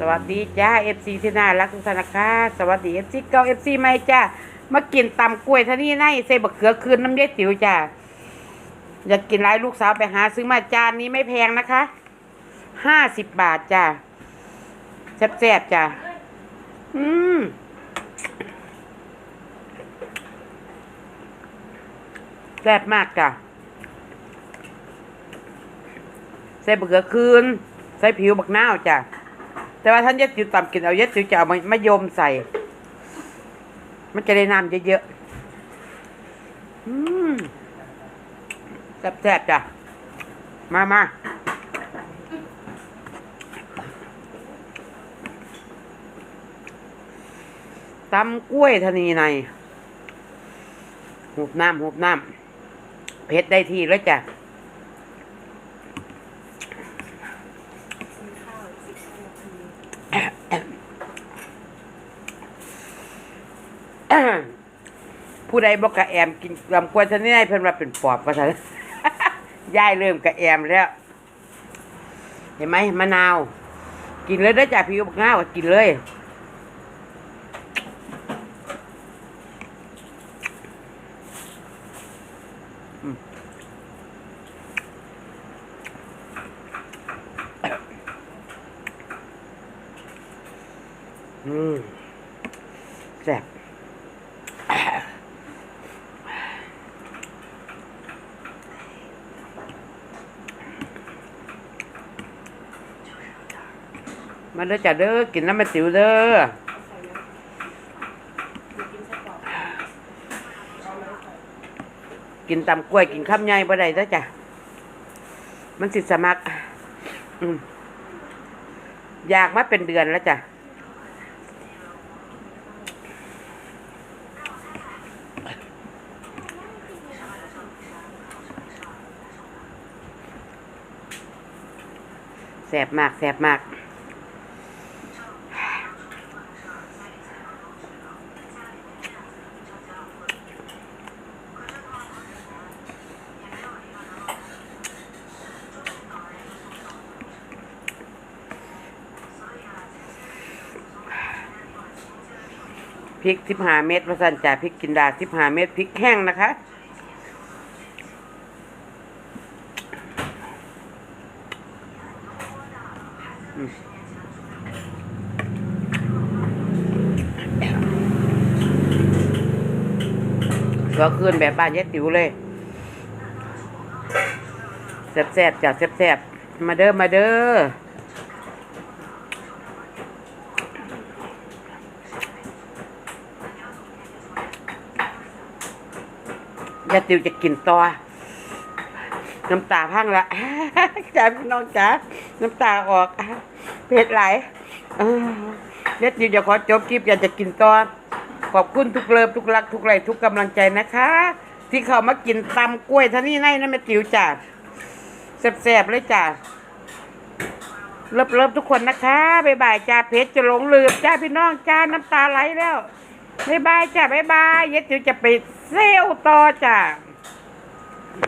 สวัสดีจ้าเอฟซีที่น่ารักทุกท่านนะคะ สวัสดีเอฟซีเก่าเอฟซีใหม่จ้ามากินตำกล้วยท่านี่ในใส่บักเขือคืนน้ำเย็ดติ๋วจ้าอยากกินไรลูกสาวไปหาซื้อมาจานนี้ไม่แพงนะคะห้าสิบบาทจ้าแซ่บๆจ้าอืมแซ่บมากจ้ะใส่บักเขือคืน ใส่ผิวบักนาจ้ะ แต่ว่าท่านเย็ดจิ๋วตำกินเอาเย็ดจิ๋วจะเอามามะยมใส่ มันจะได้น้ำเยอะๆอืมแซ่บๆจ้ะ มามาตำกล้วยธนีในหูบน้ำหูบน้ำเผ็ดได้ทีแล้วจ้ะ ผู้ใดบอกกะแอมกินลำกล้วยท่านนี่ได้เพิ่นว่าเป็นปอบว่าท่านย่ายเริ่มกะแอมแล้ว เห็นไหมมะนาว กินเลยได้จ้ะพี่บักง่าวกินเลยอืมอืมแซ่บ มาเด้อจ้ะเด้อกินน้ำมันติ๋วเด้อกินตำกล้วยกินข้ามใหญ่บ่ได้เด้อจ้ะมันสิสมัครอืมอยากมาเป็นเดือนแล้วจ้ะแสบมากแสบมาก ริกสิบห้าเม็ดมาสั่นจ่าพริกกินดาสิบห้าเม็ดพริกแห้งนะคะ ก็ขึ้นแบบบ้านเย็ดติ๋วเลยแซ่บๆจ้ะแซ่บๆมาเด้อมาเด้อ ยาติวจะกินต่อน้ำตาพังละจ้าพี่น้องจ๋าน้ำตาออกเผ็ดไหลเออยติวจะขอจบคลิปอยากจะกินต่อขอบคุณทุกเลิฟทุกรัก ทุกไรทุกกำลังใจนะคะ ที่เขามากินตำกล้วยท่านี่ในนะแม่ติวจ้าแซ่บๆเลยจ้าเลิฟเลิฟทุกคนนะคะบ๊ายบายจ้าเพชรจะหลงลืมจ้าพี่น้องจ้าน้ำตาไหลแล้ว บ๊ายบายจ้ะบ๊ายบายเย็ดจิ๋วจะไปเซลต่อจ้ะ